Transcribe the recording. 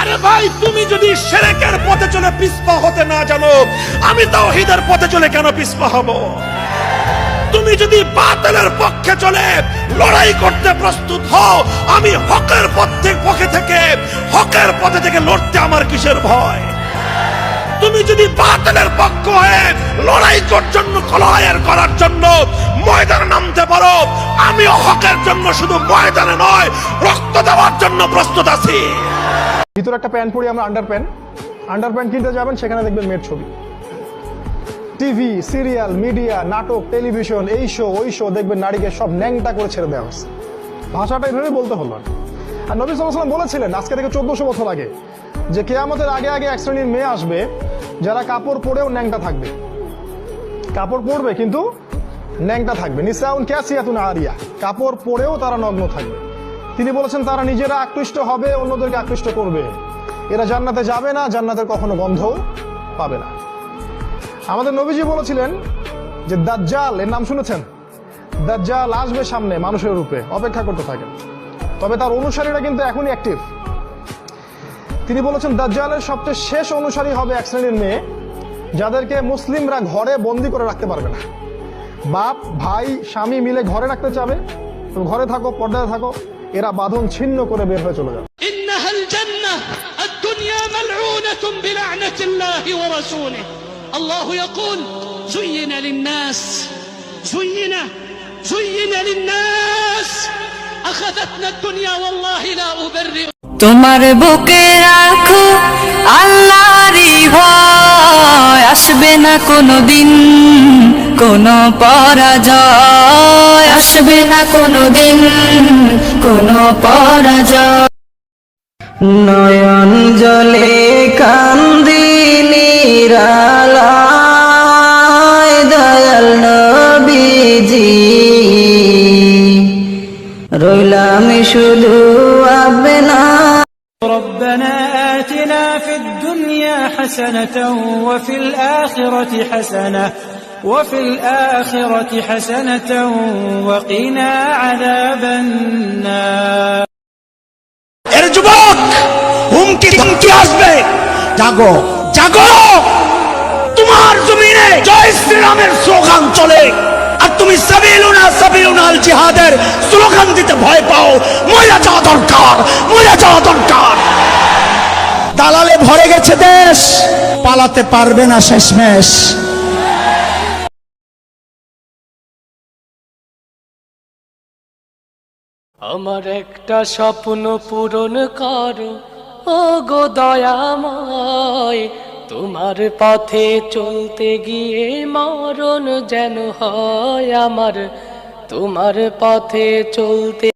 আরে ভাই, তুমি যদি সেরেকের পথে চলে পিছপা হতে না জানো, আমি তাওহীদের পথে চলে কেন পিছপা হব? তুমি যদি বাতিলের পক্ষে চলে, লড়াই করতে প্রস্তুত হও, আমি হকের পথে পক্ষে থেকে হকের পথে থেকে লড়তে আমার কিসের ভয়? তুমি যদি বাতিলের পক্ষ হয়ে লড়াই করার জন্য কলহায়ের করার জন্য ময়দানে নামতে পারো আমি হকের জন্য শুধু ময়দানে নয়, রক্ত দেওয়ার জন্য প্রস্তুত আছি। ভিতরে একটা প্যান্ট পরি, আমরা আন্ডার প্যান্ট আন্ডার প্যান্ট কিনতে যাবেন, সেখানে দেখবেন মেয়ের ছবি। টিভি সিরিয়াল মিডিয়া নাটক টেলিভিশন এই শো ওই শো দেখবেন নারীকে সব ন্যাংটা করে ছেড়ে দেওয়া হচ্ছে ভাষাটা এভাবে বলতে হলো। আর নবী সাল্লাম বলেছিলেন, আজকে থেকে চোদ্দশো বছর আগে, যে কেয়ামতের আগে আগে এক শ্রেণির মেয়ে আসবে, যারা কাপড় পরেও ন্যাংটা থাকবে। কাপড় পরবে, কিন্তু ন্যাংটা থাকবে। নিসাউন ক্যাসিয়াতুন আরিয়া, কাপড় পরেও তারা নগ্ন থাকবে। তিনি বলেছেন তারা নিজেরা আকৃষ্ট হবে, অন্যদেরকে আকৃষ্ট করবে। এরা জান্নাতে যাবে না, জান্নাতের কখনো গন্ধও পাবে না। আমাদের নবীজি বলেছিলেন যে, দাজ্জাল এর নাম শুনেছেন? দাজ্জাল আসবে সামনে মানুষের রূপে, অপেক্ষা করতে থাকেন। তবে তার অনুসারীরা কিন্তু এখনই অ্যাক্টিভ তিনি বলেছেন, দাজ্জালের সবচেয়ে শেষ অনুসারী হবে এক শ্রেণির মেয়ে, যাদেরকে মুসলিমরা ঘরে বন্দি করে রাখতে পারবে না। বাপ, ভাই, স্বামী মিলে ঘরে রাখতে চাবে। ঘরে থাকো, পর্দায় থাকো এরা বাঁধন ছিন্ন করে বের হয়ে চলে যাবে إنها الجنة الدنيا ملعونة بلعنة الله ورسوله الله يقول زين للناس زين زين للناس أخذتنا الدنيا والله لا أبرئ তোমার বুকে রাখো আল্লাহরই ভয় আসবে না কোনো দিন কোনো পরাজয় আসবে না কোনো দিন কোনো পরাজয় নয়ন জলে কান্দিনি দয়াল নবীজি রইলাম শুধু আবেনা ربنا آتنا في الدنيا حسنة وفي الآخرة حسنة وفي الآخرة حسنة وقنا عذاب النار এর যুবক হুমকি হুমকি আসবে জাগো জাগো তোমার জমিনে জয় শ্রীরামের স্লোগান চলে আর তুমি সাবিলুনা সাবিলুনাল জিহাদের স্লোগান দিতে ভয় পাও মজা যাওয়া দরকার মজা যাওয়া দরকার দালালে ভরে গেছে দেশ পালাতে পারবে না শেষমেশ আমার একটা স্বপ্ন পূরণ করো। ও গো দয়াময়, তোমার পথে চলতে গিয়ে মরণ যেন হয় আমার। তোমার পথে চলতে